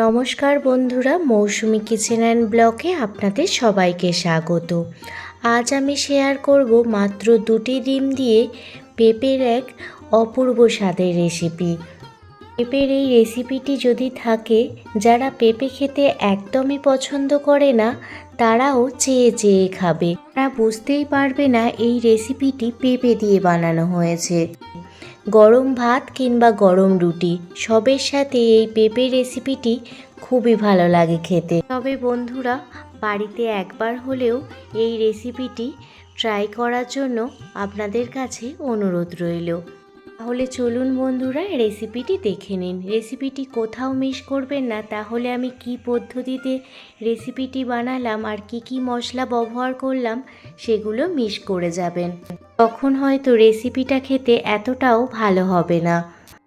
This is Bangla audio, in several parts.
নমস্কার বন্ধুরা, মৌসুমি কিচেন অ্যান্ড ব্লকে আপনাদের সবাইকে স্বাগত। আজ আমি শেয়ার করব মাত্র দুটি ডিম দিয়ে পেঁপের এক অপূর্ব স্বাদের রেসিপি। পেঁপের এই রেসিপিটি যদি থাকে, যারা পেঁপে খেতে একদমই পছন্দ করে না, তারাও চেয়ে চেয়ে খাবে। তারা বুঝতেই পারবে না এই রেসিপিটি পেঁপে দিয়ে বানানো হয়েছে। গরম ভাত কিংবা গরম রুটি, সবের সাথে এই পেঁপে রেসিপিটি খুবই ভালো লাগে খেতে। তবে বন্ধুরা, বাড়িতে একবার হলেও এই রেসিপিটি ট্রাই করার জন্য আপনাদের কাছে অনুরোধ রইল। তাহলে চলুন বন্ধুরা রেসিপিটি দেখে নিন। রেসিপিটি কোথাও মিস করবেন না, তাহলে আমি কি পদ্ধতিতে রেসিপিটি বানালাম আর কি কি মশলা ব্যবহার করলাম, সেগুলো মিস করে যাবেন। তখন হয়তো রেসিপিটা খেতে এতটাও ভালো হবে না।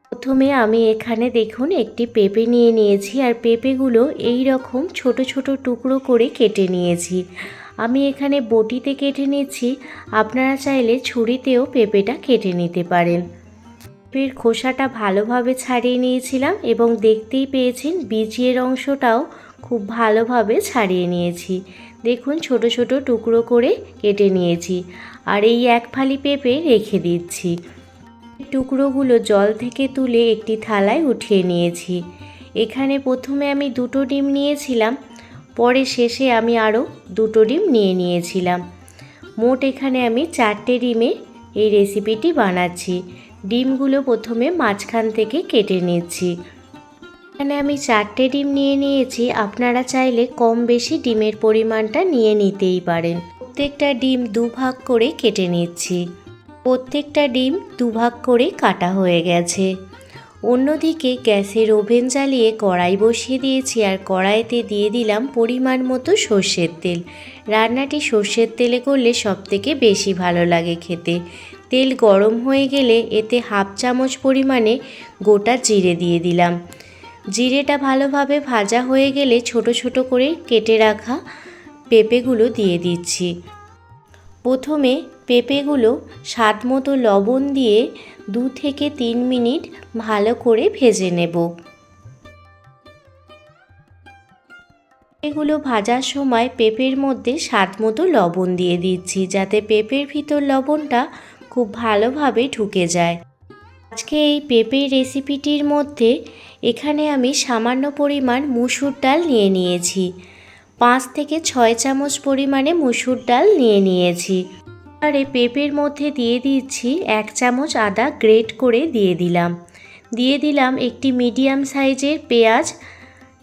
প্রথমে আমি এখানে দেখুন একটি পেঁপে নিয়ে নিয়েছি আর পেঁপেগুলো এই রকম ছোট ছোট টুকরো করে কেটে নিয়েছি। আমি এখানে বটিতে কেটে নিচ্ছি। আপনারা চাইলে ছুরিতেও পেঁপেটা কেটে নিতে পারেন। পেঁপের খোসাটা ভালোভাবে ছাড়িয়ে নিয়েছিলাম এবং দেখতেই পেয়েছেন, বীজের অংশটাও খুব ভালোভাবে ছাড়িয়ে নিয়েছি। দেখুন ছোট ছোট টুকরো করে কেটে নিয়েছি আর এই এক ফালি পেঁপে রেখে দিচ্ছি। টুকরোগুলো জল থেকে তুলে একটি থালায় উঠিয়ে নিয়েছি। এখানে প্রথমে আমি দুটো ডিম নিয়েছিলাম, পরে শেষে আমি আরও দুটো ডিম নিয়ে নিয়েছিলাম। মোট এখানে আমি চারটে ডিমে এই রেসিপিটি বানাচ্ছি। ডিমগুলো প্রথমে মাঝখান থেকে কেটে নিচ্ছি। এখানে আমি চারটে ডিম নিয়ে নিয়েছি। আপনারা চাইলে কম বেশি ডিমের পরিমাণটা নিয়ে নিতেই পারেন। প্রত্যেকটা ডিম দুভাগ করে কেটে নিচ্ছি। প্রত্যেকটা ডিম দুভাগ করে কাটা হয়ে গেছে। অন্যদিকে গ্যাসের ওভেন জ্বালিয়ে কড়াই বসিয়ে দিয়েছি আর কড়াইতে দিয়ে দিলাম পরিমাণ মতো সর্ষের তেল। রান্নাটি সর্ষের তেলে করলে সবথেকে বেশি ভালো লাগে খেতে। তেল গরম হয়ে গেলে এতে হাফ চামচ পরিমাণে গোটা জিরে দিয়ে দিলাম। জিরেটা ভালোভাবে ভাজা হয়ে গেলে ছোট ছোট করে কেটে রাখা পেঁপেগুলো দিয়ে দিচ্ছি। প্রথমে পেঁপেগুলো স্বাদ মতো লবণ দিয়ে দু থেকে তিন মিনিট ভালো করে ভেজে নেব। এগুলো ভাজার সময় পেঁপের মধ্যে স্বাদ মতো লবণ দিয়ে দিচ্ছি যাতে পেঁপের ভিতর লবণটা খুব ভালোভাবে ঢুকে যায়। আজকে এই পেঁপের রেসিপিটির মধ্যে এখানে আমি সামান্য পরিমাণ মুসুর ডাল নিয়ে নিয়েছি। পাঁচ থেকে ছয় চামচ পরিমাণে মুসুর ডাল নিয়ে নিয়েছি। আর পেঁপের মধ্যে দিয়ে দিচ্ছি এক চামচ আদা গ্রেট করে দিয়ে দিলাম। দিয়ে দিলাম একটি মিডিয়াম সাইজের পেঁয়াজ।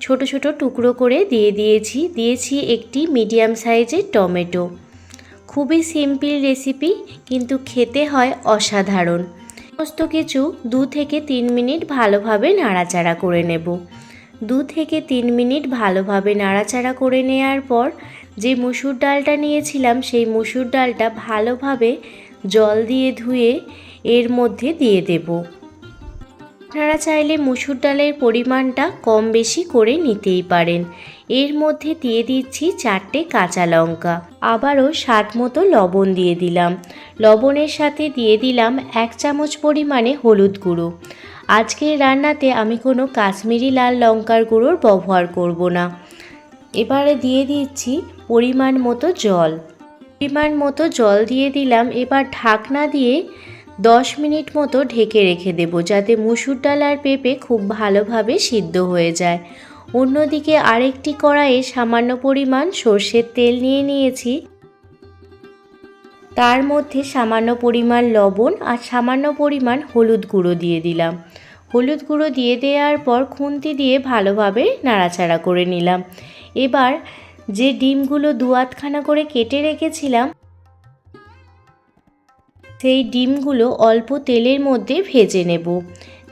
ছোট ছোট টুকরো করে দিয়ে দিয়েছি। দিয়েছি একটি মিডিয়াম সাইজের টমেটো। খুবই সিম্পল রেসিপি, কিন্তু খেতে হয় অসাধারণ। সমস্ত কিছু দু থেকে তিন মিনিট ভালোভাবে নাড়াচাড়া করে নেব। দু থেকে তিন মিনিট ভালোভাবে নাড়াচাড়া করে নেওয়ার পর যে মুসুর ডালটা নিয়েছিলাম, সেই মুসুর ডালটা ভালোভাবে জল দিয়ে ধুয়ে এর মধ্যে দিয়ে দেব। আপনারা চাইলে মুসুর ডালের পরিমাণটা কম বেশি করে নিতেই পারেন। এর মধ্যে দিয়ে দিচ্ছি চারটে কাঁচা লঙ্কা। আবারও স্বাদ মতো লবণ দিয়ে দিলাম। লবণের সাথে দিয়ে দিলাম এক চামচ পরিমাণে হলুদ গুঁড়ো। আজকের রান্নাতে আমি কোনো কাশ্মীরি লাল লঙ্কার গুঁড়োর ব্যবহার করব না। এবারে দিয়ে দিচ্ছি পরিমাণ মতো জল। পরিমাণ মতো জল দিয়ে দিলাম। এবার ঢাকনা দিয়ে দশ মিনিট মতো ঢেকে রেখে দেব যাতে মুসুর ডাল আর পেঁপে খুব ভালোভাবে সিদ্ধ হয়ে যায়। অন্যদিকে আরেকটি কড়াইয়ে সামান্য পরিমাণ সর্ষের তেল নিয়ে নিয়েছি। তার মধ্যে সামান্য পরিমাণ লবণ আর সামান্য পরিমাণ হলুদ গুঁড়ো দিয়ে দিলাম। হলুদ গুঁড়ো দিয়ে দেওয়ার পর খুন্তি দিয়ে ভালোভাবে নাড়াচাড়া করে নিলাম। এবার যে ডিমগুলো দু আধখানা করে কেটে রেখেছিলাম সেই ডিমগুলো অল্প তেলের মধ্যে ভেজে নেব।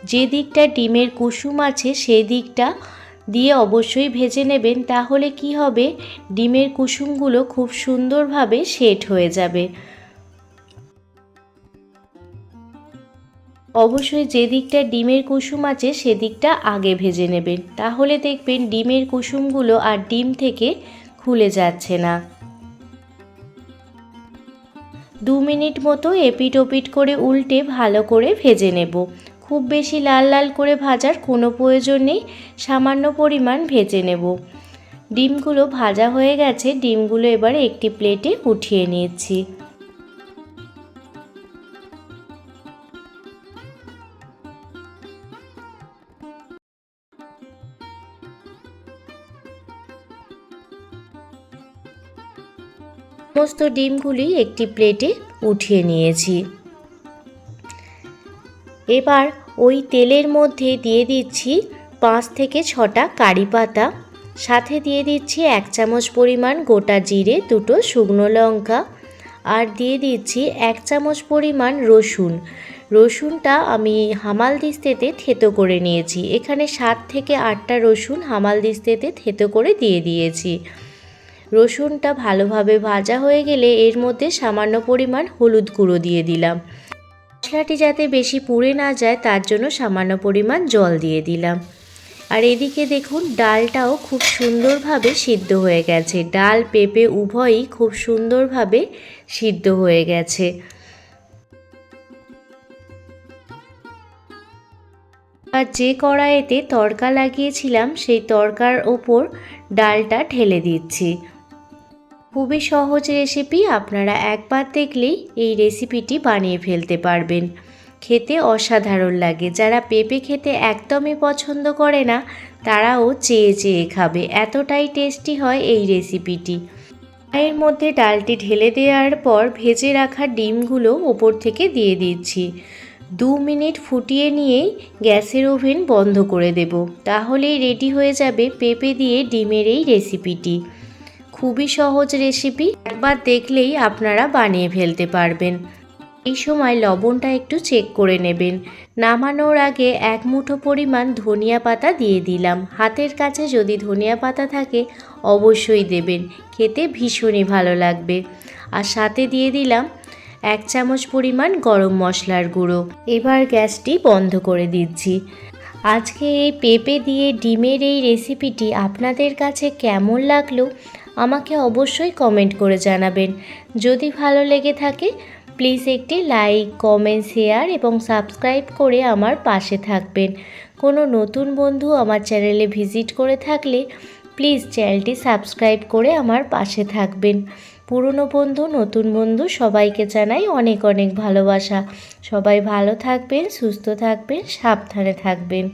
যে দিকটা ডিমের কুসুম আছে, সেই দিকটা দিয়ে অবশ্যই ভেজে নেবেন, তাহলে কি হবে? ডিমের কুসুমগুলো খুব সুন্দরভাবে সেট হয়ে যাবে। অবশ্যই যে দিকটা ডিমের কুসুম আছে সেদিকটা আগে ভেজে নেবেন। তাহলে দেখবেন ডিমের কুসুমগুলো আর ডিম থেকে খুলে যাচ্ছে না। দু মিনিট মতো এপিট ওপিট করে উল্টে ভালো করে ভেজে নেব। খুব বেশি লাল লাল করে ভাজার কোনো প্রয়োজন নেই, সামান্য পরিমাণ ভেজে নেব। ডিমগুলো ভাজা হয়ে গেছে, ডিমগুলো এবার একটি প্লেটে উঠিয়ে নিয়েছি। সমস্ত ডিমগুলি একটি প্লেটে উঠিয়ে নিয়েছি। এবার ওই তেলের মধ্যে দিয়ে দিচ্ছি পাঁচ থেকে ছটা কারি পাতা। সাথে দিয়ে দিচ্ছি এক চামচ পরিমাণ গোটা জিরে, দুটো শুকনো লঙ্কা আর দিয়ে দিচ্ছি এক চামচ পরিমাণ রসুন। রসুনটা আমি হামাল দিস্তেতে থেতো করে নিয়েছি। এখানে সাত থেকে আটটা রসুন হামাল দিস্তেতে থেতো করে দিয়ে দিয়েছি। রসুনটা ভালোভাবে ভাজা হয়ে গেলে এর মধ্যে সামান্য পরিমাণ হলুদ গুঁড়ো দিয়ে দিলাম। মশলাটি যাতে বেশি পুড়ে না যায়, তার জন্য সামান্য পরিমাণ জল দিয়ে দিলাম। আর এদিকে দেখুন, ডালটাও খুব সুন্দরভাবে সিদ্ধ হয়ে গেছে। ডাল পেঁপে উভয়ই খুব সুন্দরভাবে সিদ্ধ হয়ে গেছে। আর যে কড়াইতে তড়কা লাগিয়েছিলাম, সেই তড়কার ওপর ডালটা ঢেলে দিচ্ছি। খুবই সহজ রেসিপি আপনারা একবার দেখলেই এই রেসিপিটি বানিয়ে ফেলতে পারবেন। খেতে অসাধারণ লাগে। যারা পেঁপে খেতে একদমই পছন্দ করে না, তারাও চেয়ে চেয়ে খাবে। এতটাই টেস্টি হয় এই রেসিপিটি এর মধ্যে ডালটি ঢেলে দেওয়ার পর ভেজে রাখা ডিমগুলো ওপর থেকে দিয়ে দিচ্ছি। দু মিনিট ফুটিয়ে নিয়েই গ্যাসের ওভেন বন্ধ করে দেব। তাহলেই রেডি হয়ে যাবে পেঁপে দিয়ে ডিমের এই রেসিপিটি খুবই সহজ রেসিপি একবার দেখলেই আপনারা বানিয়ে ফেলতে পারবেন। এই সময় লবণটা একটু চেক করে নেবেন। নামানোর আগে এক মুঠো পরিমাণ ধনিয়া পাতা দিয়ে দিলাম। হাতের কাছে যদি ধনিয়া পাতা থাকে, অবশ্যই দেবেন। খেতে ভীষণই ভালো লাগবে। আর সাথে দিয়ে দিলাম এক চামচ পরিমাণ গরম মশলার গুঁড়ো। এবার গ্যাসটি বন্ধ করে দিচ্ছি। আজকে এই পেঁপে দিয়ে ডিমের এই রেসিপিটি আপনাদের কাছে কেমন লাগল আমাকে অবশ্যই কমেন্ট করে জানাবেন। যদি ভালো লেগে থাকে, প্লিজ একটি লাইক, কমেন্ট, শেয়ার এবং সাবস্ক্রাইব করে আমার পাশে থাকবেন। কোনো নতুন বন্ধু আমার চ্যানেলে ভিজিট করে থাকলে, প্লিজ চ্যানেলটি সাবস্ক্রাইব করে আমার পাশে থাকবেন। পুরনো বন্ধু, নতুন বন্ধু সবাইকে জানাই অনেক অনেক ভালোবাসা। সবাই ভালো থাকবেন, সুস্থ থাকবেন, সাবধানে থাকবেন।